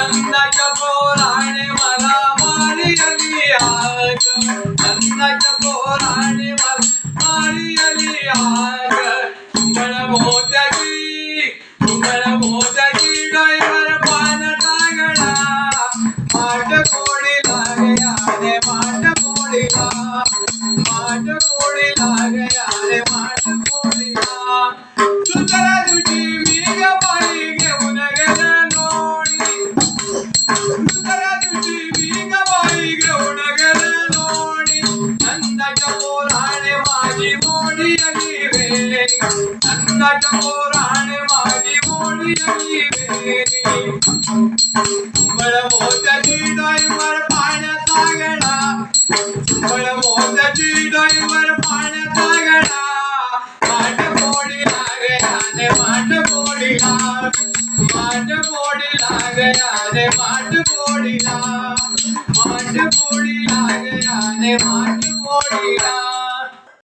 अन्नाच्या पोराने मला मारियली आग. अन्नाच्या पोराने मला मारियली आग. कुंबळ मोत्याची कुंबळ मोत्याची डोईवर पान लागणा माट कोणी लागया रे माट कोडीला माट कोडी लागया रे माट कोडीला तुझ्या ಪುರಾಣೆ ಮಾಡಿ ಓಡಿ ಕುಂಬಳ ಮೋದ ಡೊಯ್ವರ ಪಾಣ ಸಾಗಣ ಕುಂಬಳ ಮೋದ ಡೊಯ್ವರ ಪಾಣ ಸಾಗಣ ಮಾಟ ಕೋಡಿ ಆಗ ಮಾಟ ಕೋಡಿ ಆಗ பாட்டு போடிலாக யானே பாட்டு போடிலா பாட்டு போடிலாக யானே பாட்டு போடிலா